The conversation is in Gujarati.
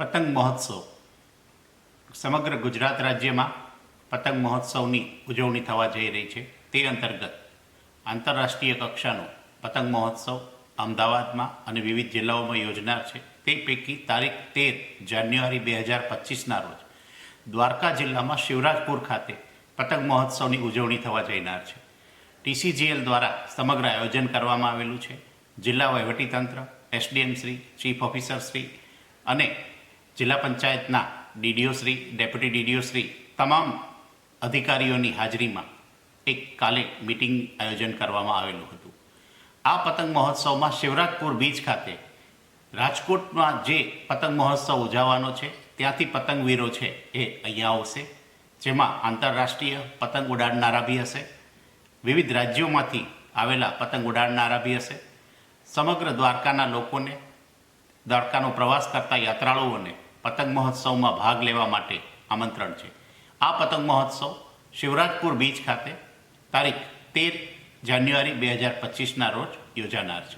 પતંગ મહોત્સવ. સમગ્ર ગુજરાત રાજ્યમાં પતંગ મહોત્સવની ઉજવણી થવા જઈ રહી છે. તે અંતર્ગત આંતરરાષ્ટ્રીય કક્ષાનો પતંગ મહોત્સવ અમદાવાદમાં અને વિવિધ જિલ્લાઓમાં યોજનાર છે. તે પૈકી તારીખ તેર જાન્યુઆરી બે હજાર પચીસના રોજ દ્વારકા જિલ્લામાં શિવરાજપુર ખાતે પતંગ મહોત્સવની ઉજવણી થવા જઈનાર છે. ટીસીજીએલ દ્વારા સમગ્ર આયોજન કરવામાં આવેલું છે. જિલ્લા વહીવટીતંત્ર, SDM Shri, chief officer Shri અને જિલ્લા પંચાયતના DDO Shri, deputy DDO Shri તમામ અધિકારીઓની હાજરીમાં એક કાલે મિટિંગ આયોજન કરવામાં આવેલું હતું. આ પતંગ મહોત્સવમાં શિવરાજપુર બીચ ખાતે રાજકોટમાં જે પતંગ મહોત્સવ ઉજવવાનો છે, ત્યાંથી પતંગવીરો છે એ અહીંયા આવશે, જેમાં આંતરરાષ્ટ્રીય પતંગ ઉડાડનારા બી હશે, વિવિધ રાજ્યોમાંથી આવેલા પતંગ ઉડાડનારા બી હશે, સમગ્ર દ્વારકાના લોકોને દ્વારકાનો પ્રવાસ કરતા યાત્રાળુઓને પતંગ મહોત્સવમાં ભાગ લેવા માટે આમંત્રણ છે. આ પતંગ મહોત્સવ શિવરાજપુર બીચ ખાતે તારીખ તેર જાન્યુઆરી બે હજાર પચીસના રોજ યોજાનાર છે.